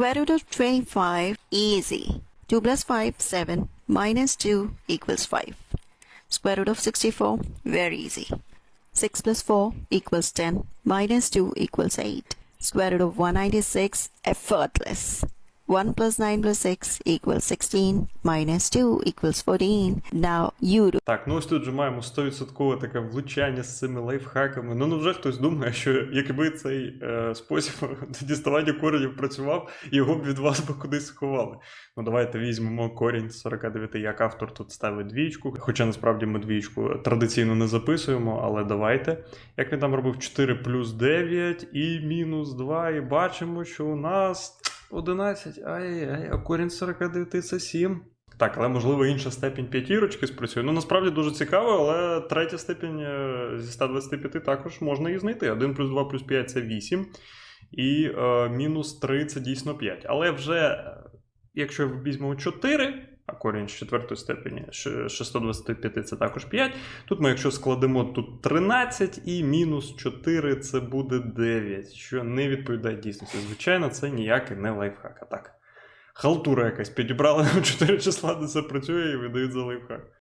Square root of 25, easy. 2 plus 5, 7, minus 2 equals 5. Square root of 64, very easy. 6 plus 4 equals 10, minus 2 equals 8. Square root of 196, effortless. 1 plus 9 plus 6 equals 16, minus 2 equals 14. Now you do Так, ну ось тут же маємо 100% таке влучання з цими лайфхаками. Ну, невже хтось думає, що якби цей е, спосіб діставання коренів працював, його б від вас би кудись сховали. Ну, давайте візьмемо корінь з 49, як автор тут ставить двічку. Хоча насправді ми двічку традиційно не записуємо, але давайте. Як він там робив 4 плюс 9 і мінус 2, і бачимо, що у нас 11. Ай-яй-яй, а корінь 49 це 7. Так, але можливо інша степінь п'ятірочки спрацює. Ну насправді дуже цікаво, але третя степінь е, зі 125 також можна її знайти. 1 плюс 2 плюс 5 це 8. І е, мінус 3 це дійсно 5. Але вже, е, якщо візьмемо 4, а корінь четвертої степені 625 це також 5. Тут ми, якщо складемо тут 13 і мінус 4 це буде 9, що не відповідає дійсності. Звичайно, це ніякий не лайфхак. А так. Халтура якась підібрали 4 числа, де це працює і видають за лайфхак.